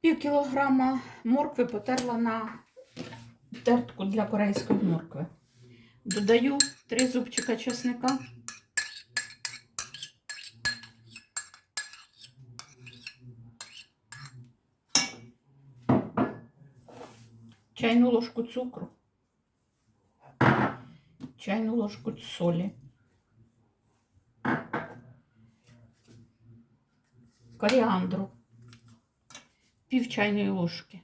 Пів кілограма моркви потерла на тертку для корейської моркви. Додаю три зубчика чесника. Чайну ложку цукру. Чайну ложку солі. Коріандру. Пів чайної ложки.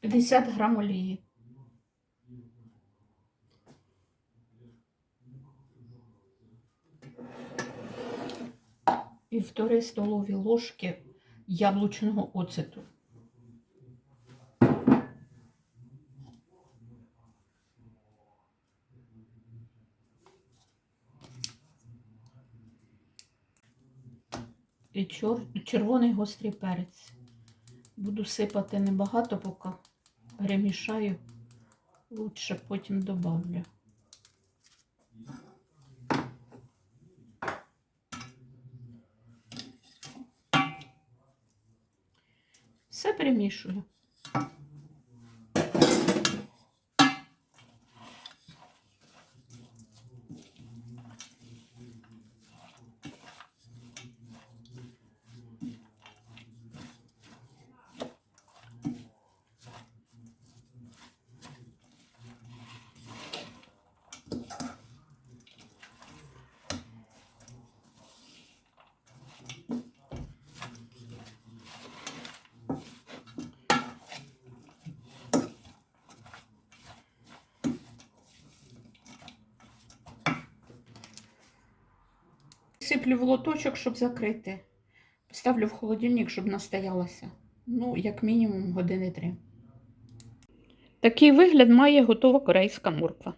П'ятдесят грам олії. Півтори столові ложки яблучного оцету. І чор... червоний гострий перець. Буду сипати небагато, поки перемішаю, лучше потім добавлю. Все перемішую. Сиплю в лоточок, щоб закрити. Ставлю в холодильник, щоб настоялося. Ну, як мінімум, години три. Такий вигляд має готова корейська морква.